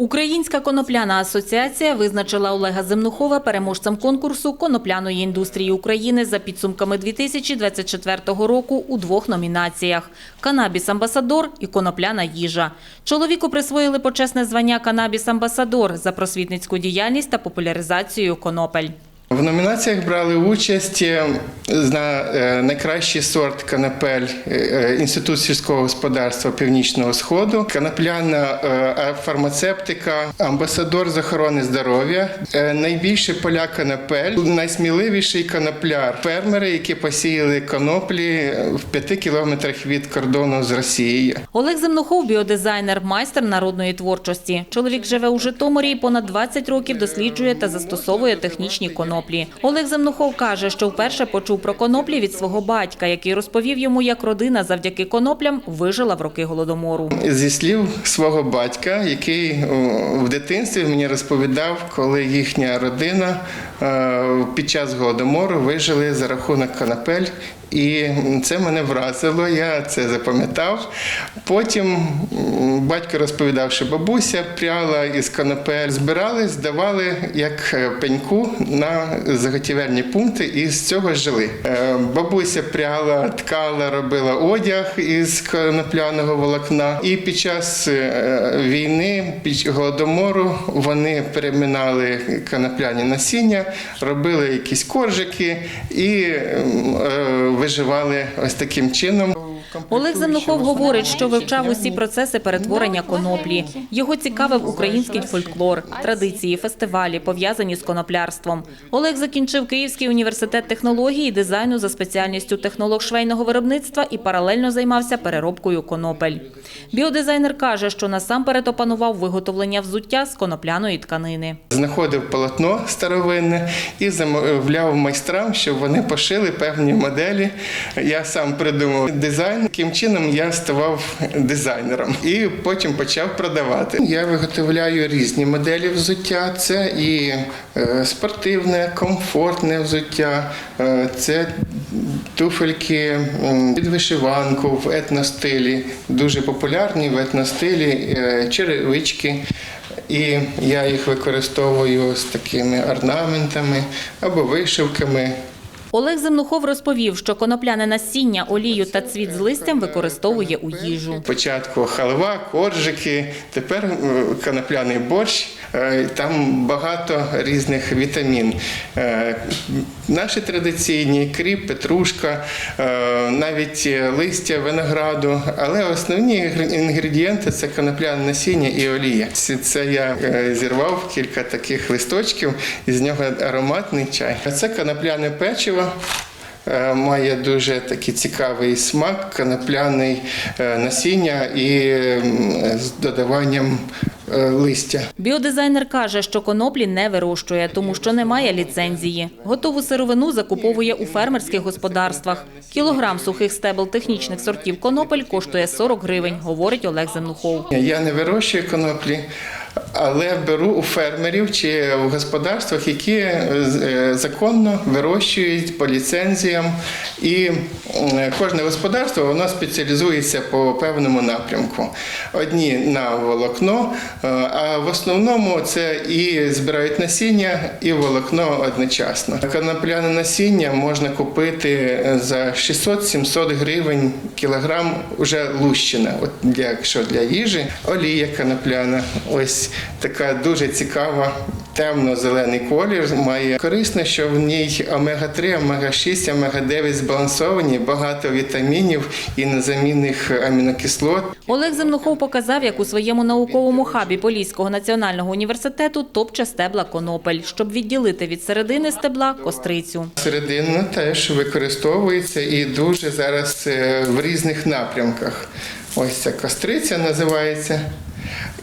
Українська конопляна асоціація визначила Олега Земнухова переможцем конкурсу конопляної індустрії України за підсумками 2024 року у двох номінаціях – «Канабіс-амбасадор» і «Конопляна їжа». Чоловіку присвоїли почесне звання «Канабіс-амбасадор» за просвітницьку діяльність та популяризацію конопель. В номінаціях брали участь е, на е, найкращий сорт канапель е, Інститут сільського господарства Північного Сходу, канапляна фармацевтика, амбасадор з охорони здоров'я, найбільше поля канапель, найсміливіший канапляр, фермери, які посіяли коноплі в п'яти кілометрах від кордону з Росією. Олег Земнухов – біодизайнер, майстер народної творчості. Чоловік живе у Житомирі і понад 20 років досліджує та застосовує технічні коноплі. Олег Земнухов каже, що вперше почув про коноплі від свого батька, який розповів йому, як родина завдяки коноплям вижила в роки голодомору. Зі слів свого батька, який в дитинстві мені розповідав, коли їхня родина е, під час голодомору вижили за рахунок канапель. І це мене вразило, я це запам'ятав. Потім батько розповідав, що бабуся пряла із канапель, збирали, здавали як е, пеньку на заготівельні пункти і з цього жили. Е, Бабуся пряла, ткала, робила одяг із конопляного волокна. І під час е, війни, під голодомору, вони переминали канопляні насіння, робили якісь коржики і виживали ось таким чином. Олег Земнухов говорить, що вивчав усі процеси перетворення коноплі. Його цікавив український фольклор, традиції, фестивалі, пов'язані з коноплярством. Олег закінчив Київський університет технології і дизайну за спеціальністю технолог швейного виробництва і паралельно займався переробкою конопель. Біодизайнер каже, що насамперед опанував виготовлення взуття з конопляної тканини. Знаходив полотно старовинне і замовляв майстрам, щоб вони пошили певні моделі. Я сам придумав дизайн. Таким чином я ставав дизайнером і потім почав продавати. Я виготовляю різні моделі взуття. Це і е, спортивне, комфортне взуття, е, це туфельки під вишиванку в етностилі, дуже популярні в етностилі, е, черевички. І я їх використовую з такими орнаментами або вишивками. Олег Земнухов розповів, що конопляне насіння, олію та цвіт з листям використовує у їжу. Спочатку халва, коржики, тепер е, конопляний борщ. Е, Там багато різних вітамін. Е, Наші традиційні кріп, петрушка, е, навіть листя винограду. Але основні інгредієнти це конопляне насіння і олія. Це- я зірвав кілька таких листочків, і з нього ароматний чай. Це конопляне печиво. Має дуже такий цікавий смак, конопляний насіння і з додаванням листя. Біодизайнер каже, що коноплі не вирощує, тому що немає ліцензії. Готову сировину закуповує у фермерських господарствах. Кілограм сухих стебел технічних сортів конопель коштує 40 гривень, говорить Олег Земнухов. Я не вирощую коноплі, але беру у фермерів чи в господарствах, які е, законно вирощують по ліцензіям. І кожне господарство воно спеціалізується по певному напрямку. Одні на волокно, е, а в основному це і збирають насіння, і волокно одночасно. Конопляне насіння можна купити за 600-700 гривень кілограм уже лущена. От якщо для їжі, олія конопляна. Ось така дуже цікава. Темно-зелений колір має корисно, що в ній омега-3, омега-6, омега-9 збалансовані, багато вітамінів і незамінних амінокислот. Олег Земнухов показав, як у своєму науковому хабі Поліського національного університету топче стебла конопель, щоб відділити від середини стебла кострицю. Середина теж використовується і дуже зараз е, в різних напрямках. Ось ця костриця називається.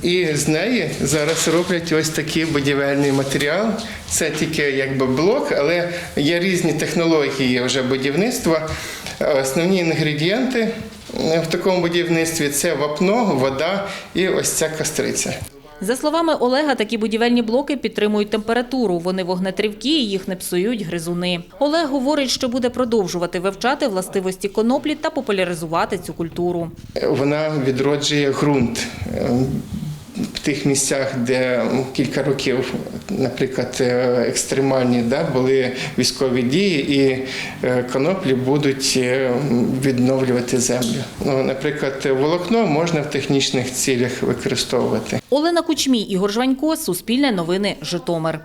І з неї зараз роблять ось такий будівельний матеріал. Це тільки якби блок, але є різні технології вже будівництва. Основні інгредієнти в такому будівництві це вапно, вода і ось ця костриця. За словами Олега, такі будівельні блоки підтримують температуру. Вони вогнетривкі і їх не псують гризуни. Олег говорить, що буде продовжувати вивчати властивості коноплі та популяризувати цю культуру. Вона відроджує ґрунт. В тих місцях, де кілька років, наприклад, е, екстремальні да, були військові дії, і е, коноплі будуть е, відновлювати землю. Ну, наприклад, волокно можна в технічних цілях використовувати. Олена Кучмій, Ігор Жванько, Суспільне новини, Житомир.